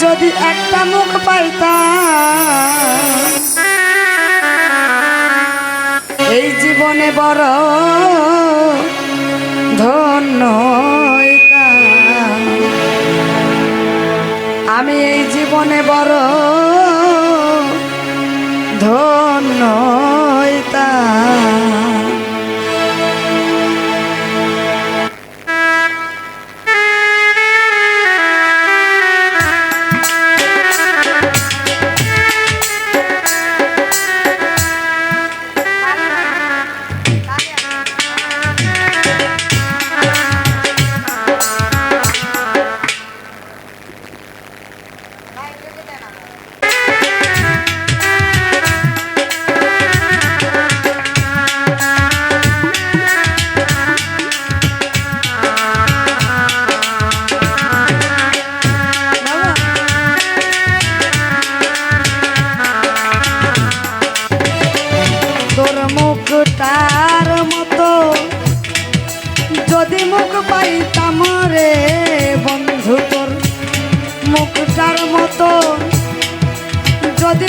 যদি একটা মুখ পাইতাম এই জীবনে বড়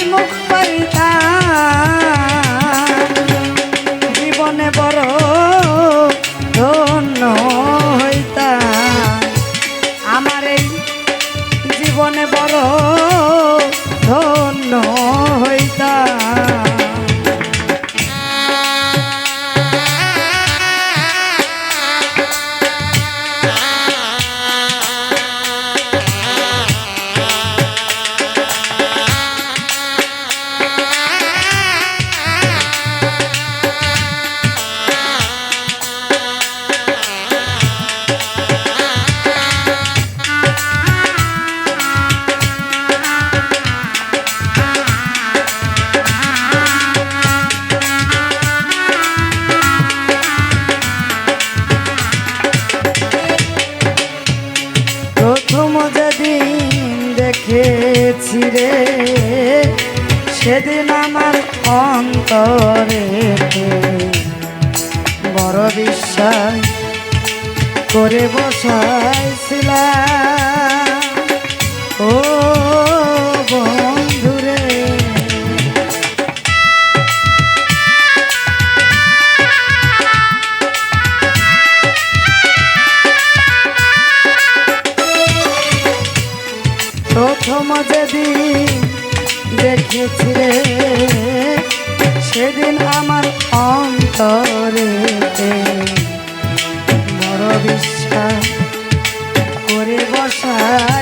মুখ অন্তরে বড় বিশ্বাস করে বসাইছিলাম। ও বন্ধুরে। প্রথম যেদিন দেখেছি রে সেদিন আমার অন্তরে বড় বিশ্বাস করে বসাইছিলাম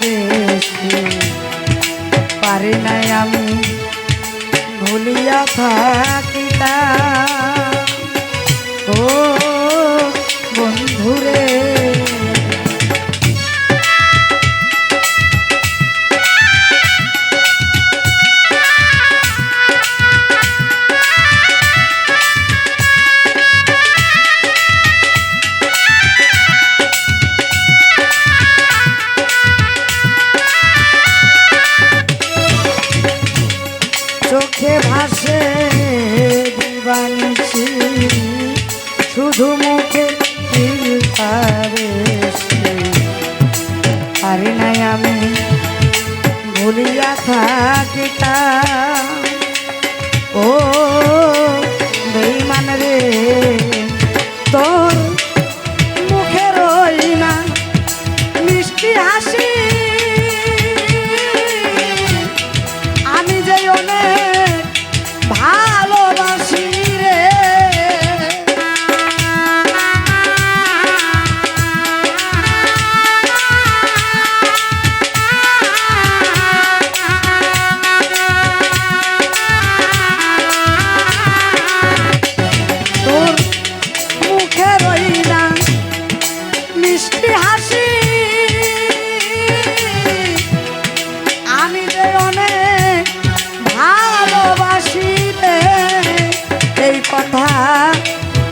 বেশি পারি নাই আমি ভুলিয়া থাকিতা ও পারি নাই আমি। ভুলিয়া থাকিতা। ও বেইমান রে।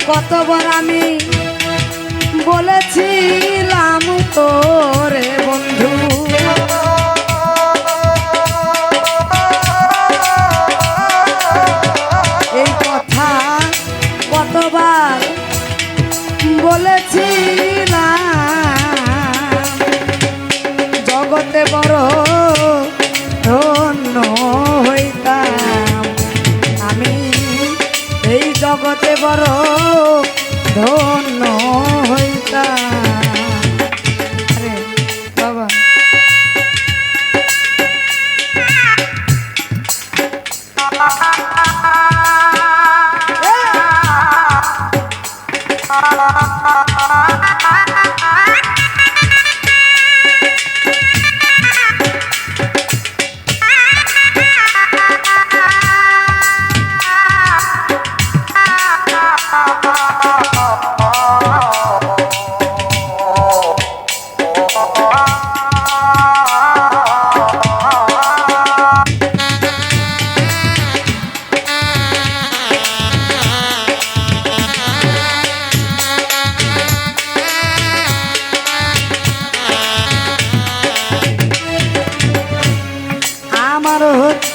কতবার আমি বলেছিলাম তোরে বন্ধু? এই কথা কতবার বলেছিলাম? জগতে বড় ধন্য হইতাম। আমি এই জগতে বড়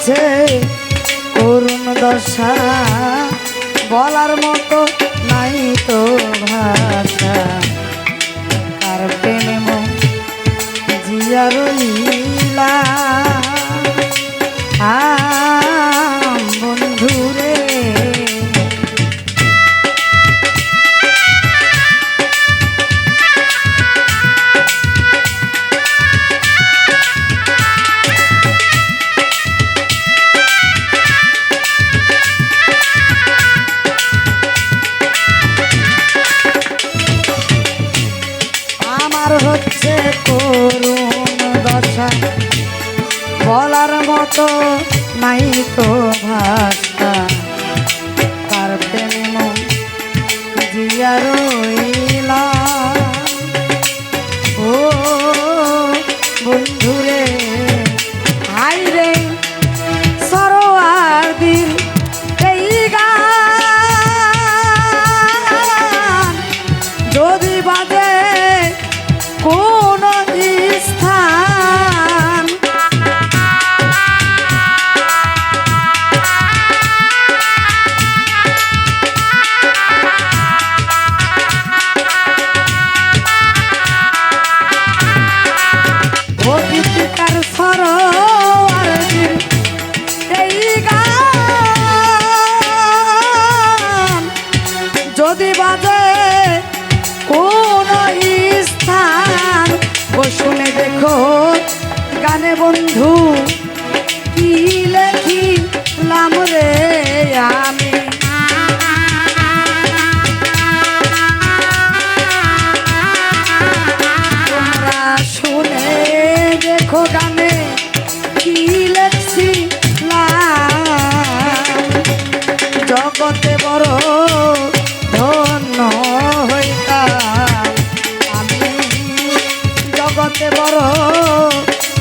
হচ্ছে করুণ দশা বলার করুণ দশা বলার মতো নাই তো ভাষা। তার প্রেম জিয়া রইলা।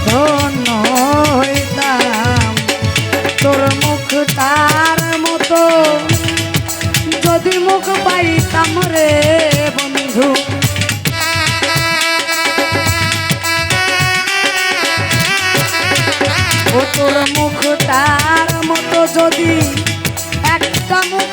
ধন্য হইতাম। তোর মুখ তার মতো। যদি মুখ পাইতাম রে বন্ধু। ও তোর মুখ তার মতো যদি একটা মুখ